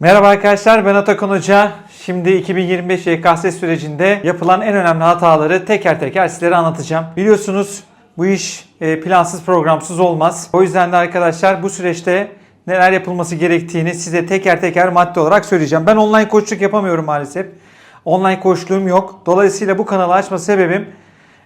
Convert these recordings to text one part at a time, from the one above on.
Merhaba arkadaşlar ben Atakan Hoca. Şimdi 2025 YKS sürecinde yapılan en önemli hataları teker teker sizlere anlatacağım. Biliyorsunuz bu iş e, plansız programsız olmaz. O yüzden de arkadaşlar bu süreçte neler yapılması gerektiğini size teker teker madde olarak söyleyeceğim. Ben online koçluk yapamıyorum maalesef. Online koçluğum yok. Dolayısıyla bu kanalı açma sebebim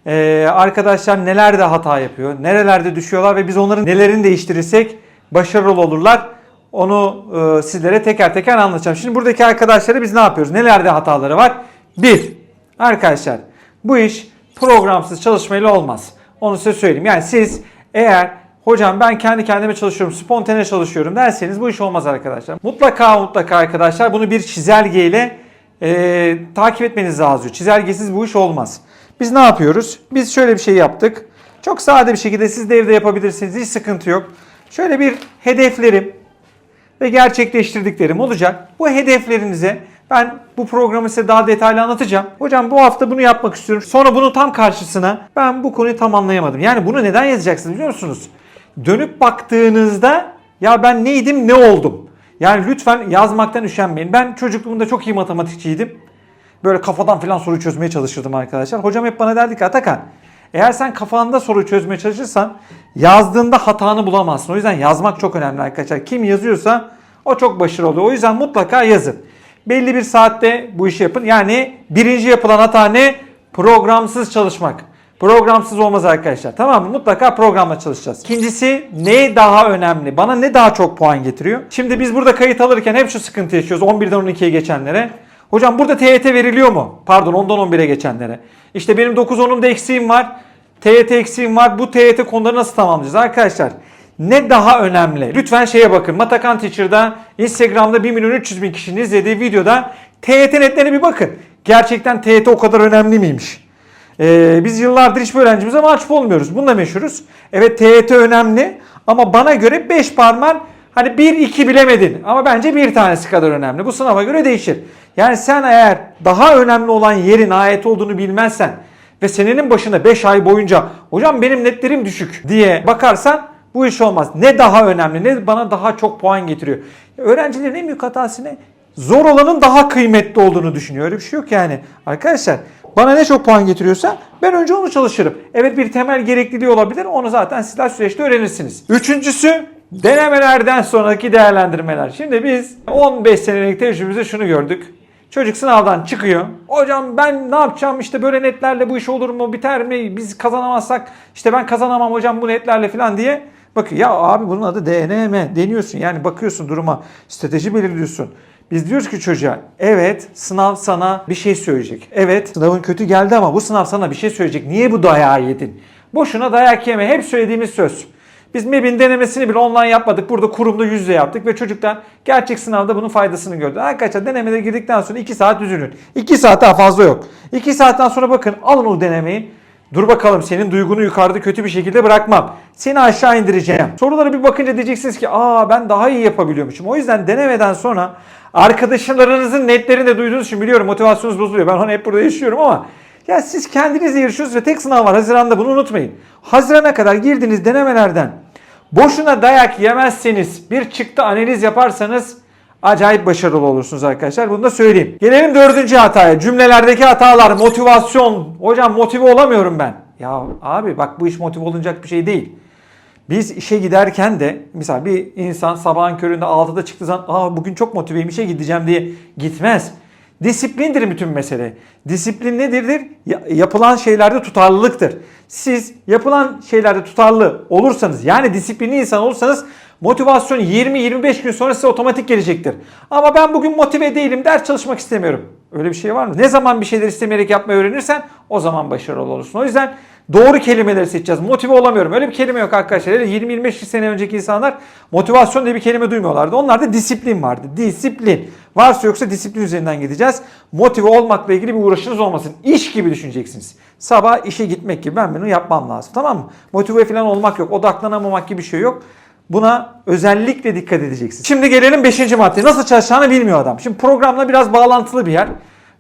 e, arkadaşlar nelerde hata yapıyor, nerelerde düşüyorlar ve biz onların nelerini değiştirirsek başarılı olurlar. Onu e, sizlere teker teker anlatacağım. Şimdi buradaki arkadaşları biz ne yapıyoruz? Nelerde hataları var? Bir, arkadaşlar bu iş programsız çalışmayla olmaz. Onu size söyleyeyim. Yani siz eğer hocam ben kendi kendime çalışıyorum, spontane çalışıyorum derseniz bu iş olmaz arkadaşlar. Mutlaka mutlaka arkadaşlar bunu bir çizelgeyle e, takip etmeniz lazım. Çizelgesiz bu iş olmaz. Biz ne yapıyoruz? Biz şöyle bir şey yaptık. Çok sade bir şekilde siz de evde yapabilirsiniz. Hiç sıkıntı yok. Şöyle bir hedeflerim, ve gerçekleştirdiklerim olacak. Bu hedeflerinize ben bu programı size daha detaylı anlatacağım. Hocam bu hafta bunu yapmak istiyorum. Sonra bunun tam karşısına ben bu konuyu tam anlayamadım. Yani bunu neden yazacaksınız biliyor musunuz? Dönüp baktığınızda ya ben neydim ne oldum? Yani lütfen yazmaktan üşenmeyin. Ben çocukluğumda çok iyi matematikçiydim. Böyle kafadan filan soru çözmeye çalışırdım arkadaşlar. Hocam hep bana derdi ki Atakan eğer sen kafanda soru çözmeye çalışırsan yazdığında hatanı bulamazsın. O yüzden yazmak çok önemli arkadaşlar. Kim yazıyorsa o çok başarılı oluyor. O yüzden mutlaka yazın. Belli bir saatte bu işi yapın. Yani birinci yapılan hata ne? Programsız çalışmak. Programsız olmaz arkadaşlar. Tamam mı? Mutlaka programla çalışacağız. İkincisi ne daha önemli? Bana ne daha çok puan getiriyor? Şimdi biz burada kayıt alırken hep şu sıkıntı yaşıyoruz. 11'den 12'ye geçenlere. Hocam burada TYT veriliyor mu? Pardon 10'dan 11'e geçenlere. İşte benim 9-10'umda eksiğim var. TYT eksiğim var. Bu TYT konuları nasıl tamamlayacağız? Arkadaşlar ne daha önemli? Lütfen şeye bakın. Matakan Teacher'da Instagram'da 1 milyon 300 bin kişinin izlediği videoda TYT netlerine bir bakın. Gerçekten TYT o kadar önemli miymiş? Ee, biz yıllardır hiçbir öğrencimize mahcup olmuyoruz. Bununla meşhuruz. Evet TYT önemli ama bana göre 5 parmağın hani 1-2 bilemedin ama bence bir tanesi kadar önemli. Bu sınava göre değişir. Yani sen eğer daha önemli olan yerin ayet olduğunu bilmezsen ve senenin başında 5 ay boyunca hocam benim netlerim düşük diye bakarsan bu iş olmaz. Ne daha önemli ne bana daha çok puan getiriyor. Öğrencilerin en büyük hatası ne? Zor olanın daha kıymetli olduğunu düşünüyor. Öyle bir şey yok yani. Arkadaşlar bana ne çok puan getiriyorsa ben önce onu çalışırım. Evet bir temel gerekliliği olabilir. Onu zaten sizler süreçte öğrenirsiniz. Üçüncüsü denemelerden sonraki değerlendirmeler. Şimdi biz 15 senelik tecrübemizde şunu gördük. Çocuk sınavdan çıkıyor. Hocam ben ne yapacağım işte böyle netlerle bu iş olur mu biter mi biz kazanamazsak işte ben kazanamam hocam bu netlerle falan diye. Bakın ya abi bunun adı DNM deniyorsun yani bakıyorsun duruma strateji belirliyorsun. Biz diyoruz ki çocuğa evet sınav sana bir şey söyleyecek. Evet sınavın kötü geldi ama bu sınav sana bir şey söyleyecek. Niye bu dayağı yedin? Boşuna dayak yeme hep söylediğimiz söz. Biz MEB'in denemesini bile online yapmadık. Burada kurumda yüz yaptık ve çocuklar gerçek sınavda bunun faydasını gördü. Arkadaşlar denemede girdikten sonra 2 saat üzülün. 2 saat daha fazla yok. 2 saatten sonra bakın alın o denemeyi. Dur bakalım senin duygunu yukarıda kötü bir şekilde bırakmam. Seni aşağı indireceğim. Sorulara bir bakınca diyeceksiniz ki aa ben daha iyi yapabiliyormuşum. O yüzden denemeden sonra arkadaşlarınızın netlerini de duyduğunuz için biliyorum motivasyonunuz bozuluyor. Ben onu hep burada yaşıyorum ama ya siz kendinizle yarışıyorsunuz ve tek sınav var Haziran'da bunu unutmayın. Hazirana kadar girdiğiniz denemelerden boşuna dayak yemezseniz bir çıktı analiz yaparsanız acayip başarılı olursunuz arkadaşlar. Bunu da söyleyeyim. Gelelim dördüncü hataya. Cümlelerdeki hatalar, motivasyon. Hocam motive olamıyorum ben. Ya abi bak bu iş motive olunacak bir şey değil. Biz işe giderken de mesela bir insan sabahın köründe 6'da çıktığı zaman Aa, bugün çok motiveyim işe gideceğim diye gitmez. Disiplindir bütün mesele. Disiplin nedirdir? Ya- yapılan şeylerde tutarlılıktır. Siz yapılan şeylerde tutarlı olursanız yani disiplinli insan olursanız motivasyon 20-25 gün sonra size otomatik gelecektir. Ama ben bugün motive değilim, ders çalışmak istemiyorum. Öyle bir şey var mı? Ne zaman bir şeyler istemeyerek yapmayı öğrenirsen o zaman başarılı olursun. O yüzden doğru kelimeleri seçeceğiz. Motive olamıyorum. Öyle bir kelime yok arkadaşlar. Öyle 20-25 sene önceki insanlar motivasyon diye bir kelime duymuyorlardı. Onlarda disiplin vardı. Disiplin. Varsa yoksa disiplin üzerinden gideceğiz. Motive olmakla ilgili bir uğraşınız olmasın. İş gibi düşüneceksiniz. Sabah işe gitmek gibi ben bunu yapmam lazım. Tamam mı? Motive falan olmak yok. Odaklanamamak gibi bir şey yok. Buna özellikle dikkat edeceksiniz. Şimdi gelelim 5. maddeye. Nasıl çalışacağını bilmiyor adam. Şimdi programla biraz bağlantılı bir yer.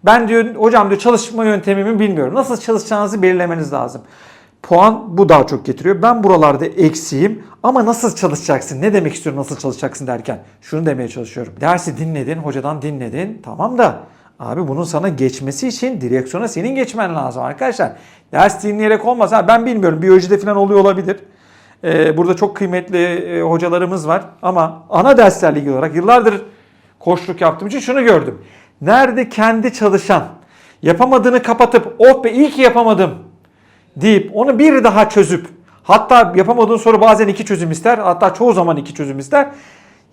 Ben diyor hocam diyor çalışma yöntemimi bilmiyorum. Nasıl çalışacağınızı belirlemeniz lazım. puan bu daha çok getiriyor. Ben buralarda eksiğim ama nasıl çalışacaksın? Ne demek istiyorum nasıl çalışacaksın derken? Şunu demeye çalışıyorum. Dersi dinledin, hocadan dinledin. Tamam da abi bunun sana geçmesi için direksiyona senin geçmen lazım arkadaşlar. Ders dinleyerek olmaz. Ha, ben bilmiyorum biyolojide falan oluyor olabilir. Ee, burada çok kıymetli e, hocalarımız var ama ana derslerle ilgili olarak yıllardır koçluk yaptığım için şunu gördüm. Nerede kendi çalışan yapamadığını kapatıp oh be iyi ki yapamadım deyip onu bir daha çözüp hatta yapamadığın soru bazen iki çözüm ister hatta çoğu zaman iki çözüm ister.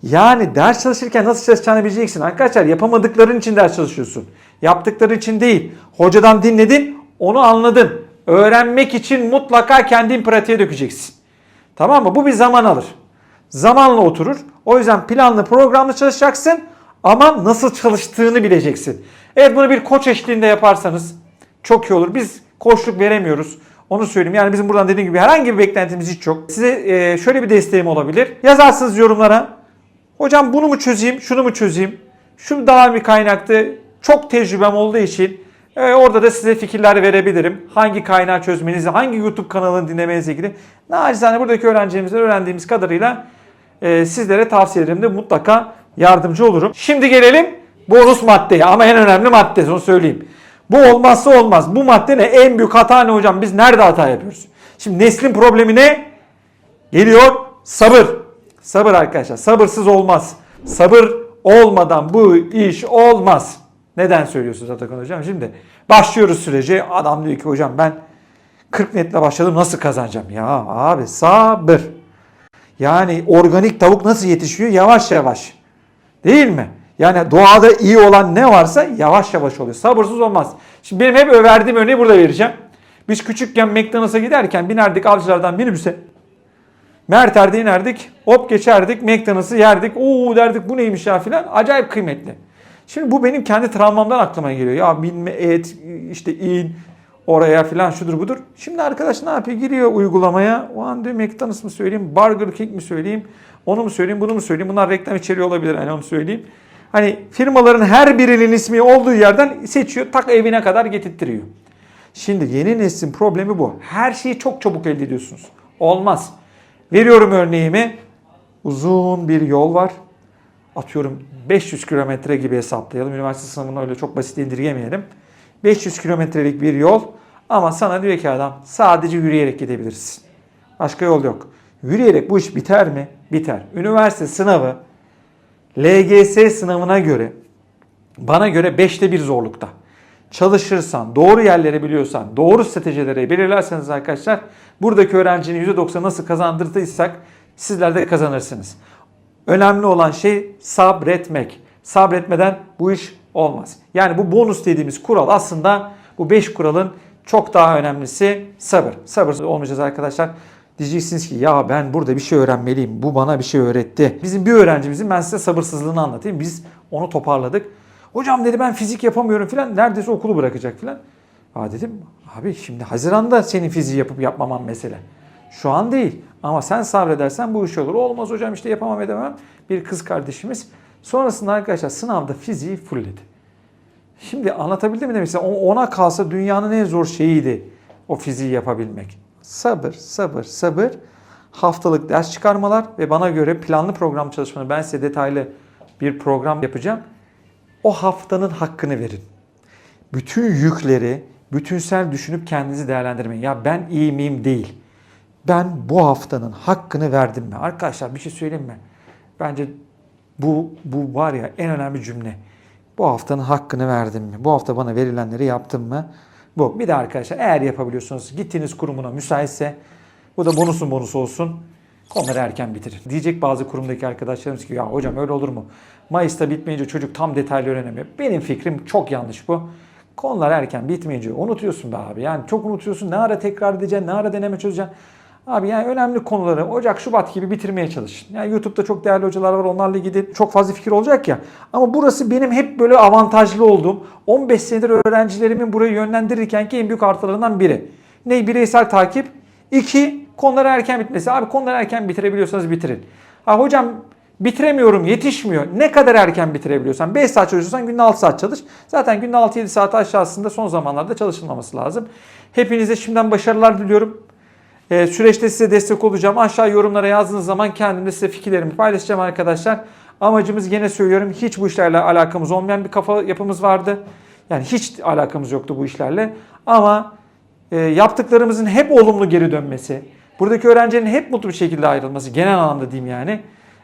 Yani ders çalışırken nasıl çalışacağını bileceksin. Arkadaşlar yapamadıkların için ders çalışıyorsun. Yaptıkları için değil. Hocadan dinledin onu anladın. Öğrenmek için mutlaka kendin pratiğe dökeceksin. Tamam mı? Bu bir zaman alır. Zamanla oturur. O yüzden planlı programlı çalışacaksın ama nasıl çalıştığını bileceksin. Evet bunu bir koç eşliğinde yaparsanız çok iyi olur. Biz koçluk veremiyoruz. Onu söyleyeyim. Yani bizim buradan dediğim gibi herhangi bir beklentimiz hiç yok. Size e, şöyle bir desteğim olabilir. Yazarsınız yorumlara. Hocam bunu mu çözeyim, şunu mu çözeyim? Şu daha bir kaynaktı. Çok tecrübem olduğu için e, orada da size fikirler verebilirim. Hangi kaynağı çözmenizi, hangi YouTube kanalını dinlemenize ilgili. Nacizane buradaki öğrencilerimizden öğrendiğimiz kadarıyla e, sizlere tavsiyelerimde mutlaka yardımcı olurum. Şimdi gelelim bonus maddeye ama en önemli madde onu söyleyeyim. Bu olmazsa olmaz. Bu madde ne? En büyük hata ne hocam? Biz nerede hata yapıyoruz? Şimdi neslin problemi ne? Geliyor sabır. Sabır arkadaşlar. Sabırsız olmaz. Sabır olmadan bu iş olmaz. Neden söylüyorsunuz Atakan hocam? Şimdi başlıyoruz sürece. Adam diyor ki hocam ben 40 netle başladım nasıl kazanacağım? Ya abi sabır. Yani organik tavuk nasıl yetişiyor? Yavaş yavaş. Değil mi? Yani doğada iyi olan ne varsa yavaş yavaş oluyor. Sabırsız olmaz. Şimdi benim hep verdiğim örneği burada vereceğim. Biz küçükken McDonald's'a giderken binerdik avcılardan minibüse. Merter'de inerdik. Hop geçerdik. McDonald's'ı yerdik. Oo derdik bu neymiş ya filan. Acayip kıymetli. Şimdi bu benim kendi travmamdan aklıma geliyor. Ya binme et işte in oraya filan şudur budur. Şimdi arkadaş ne yapıyor? Giriyor uygulamaya. O an diyor McDonald's mı söyleyeyim? Burger King mi söyleyeyim? Onu mu söyleyeyim? Bunu mu söyleyeyim? Bunlar reklam içeriği olabilir. Hani onu söyleyeyim. Hani firmaların her birinin ismi olduğu yerden seçiyor. Tak evine kadar getirtiyor. Şimdi yeni neslin problemi bu. Her şeyi çok çabuk elde ediyorsunuz. Olmaz. Veriyorum örneğimi. Uzun bir yol var. Atıyorum 500 kilometre gibi hesaplayalım. Üniversite sınavını öyle çok basit indirgemeyelim. 500 kilometrelik bir yol ama sana diyor ki adam sadece yürüyerek gidebilirsin. Başka yol yok. Yürüyerek bu iş biter mi? Biter. Üniversite sınavı LGS sınavına göre bana göre 5'te 1 zorlukta. Çalışırsan, doğru yerleri biliyorsan, doğru stratejileri belirlerseniz arkadaşlar buradaki öğrencinin %90 nasıl kazandırdıysak sizler de kazanırsınız. Önemli olan şey sabretmek. Sabretmeden bu iş olmaz. Yani bu bonus dediğimiz kural aslında bu 5 kuralın çok daha önemlisi sabır. Sabırsız olmayacağız arkadaşlar. Diyeceksiniz ki ya ben burada bir şey öğrenmeliyim. Bu bana bir şey öğretti. Bizim bir öğrencimizin ben size sabırsızlığını anlatayım. Biz onu toparladık. Hocam dedi ben fizik yapamıyorum filan. Neredeyse okulu bırakacak filan. Ha dedim abi şimdi Haziran'da senin fiziği yapıp yapmaman mesele. Şu an değil. Ama sen sabredersen bu iş olur. Olmaz hocam işte yapamam edemem. Bir kız kardeşimiz. Sonrasında arkadaşlar sınavda fiziği fullledi. Şimdi anlatabildim mi demek? Ona kalsa dünyanın en zor şeyiydi o fiziği yapabilmek. Sabır, sabır, sabır. Haftalık ders çıkarmalar ve bana göre planlı program çalışmanı ben size detaylı bir program yapacağım. O haftanın hakkını verin. Bütün yükleri bütünsel düşünüp kendinizi değerlendirmeyin. Ya ben iyi miyim değil. Ben bu haftanın hakkını verdim mi? Arkadaşlar bir şey söyleyeyim mi? Bence bu, bu var ya en önemli cümle. Bu haftanın hakkını verdim mi? Bu hafta bana verilenleri yaptım mı? Bu. Bir de arkadaşlar eğer yapabiliyorsunuz gittiğiniz kurumuna müsaitse bu da bonusun bonusu olsun. Konuları erken bitirin. Diyecek bazı kurumdaki arkadaşlarımız ki ya hocam öyle olur mu? Mayıs'ta bitmeyince çocuk tam detaylı öğrenemiyor. Benim fikrim çok yanlış bu. Konular erken bitmeyince unutuyorsun be abi. Yani çok unutuyorsun. Ne ara tekrar edeceksin, ne ara deneme çözeceksin. Abi yani önemli konuları Ocak, Şubat gibi bitirmeye çalışın. Yani YouTube'da çok değerli hocalar var. Onlarla ilgili çok fazla fikir olacak ya. Ama burası benim hep böyle avantajlı olduğum 15 senedir öğrencilerimin burayı yönlendirirken ki en büyük artılarından biri. Ne? Bireysel takip. İki, konuları erken bitmesi. Abi konuları erken bitirebiliyorsanız bitirin. Ha hocam bitiremiyorum, yetişmiyor. Ne kadar erken bitirebiliyorsan 5 saat çalışıyorsan günde 6 saat çalış. Zaten günde 6-7 saat aşağısında son zamanlarda çalışılmaması lazım. Hepinize şimdiden başarılar diliyorum. Ee, süreçte size destek olacağım. Aşağı yorumlara yazdığınız zaman kendim de size fikirlerimi paylaşacağım arkadaşlar. Amacımız gene söylüyorum hiç bu işlerle alakamız olmayan bir kafa yapımız vardı. Yani hiç alakamız yoktu bu işlerle. Ama e, yaptıklarımızın hep olumlu geri dönmesi, buradaki öğrencilerin hep mutlu bir şekilde ayrılması genel anlamda diyeyim yani.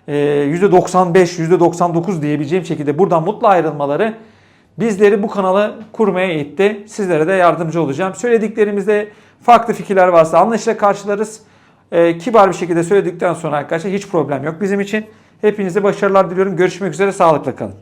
E, %95, %99 diyebileceğim şekilde buradan mutlu ayrılmaları bizleri bu kanalı kurmaya itti. Sizlere de yardımcı olacağım. Söylediklerimizde farklı fikirler varsa anlayışla karşılarız. E, kibar bir şekilde söyledikten sonra arkadaşlar hiç problem yok bizim için. Hepinize başarılar diliyorum. Görüşmek üzere. Sağlıkla kalın.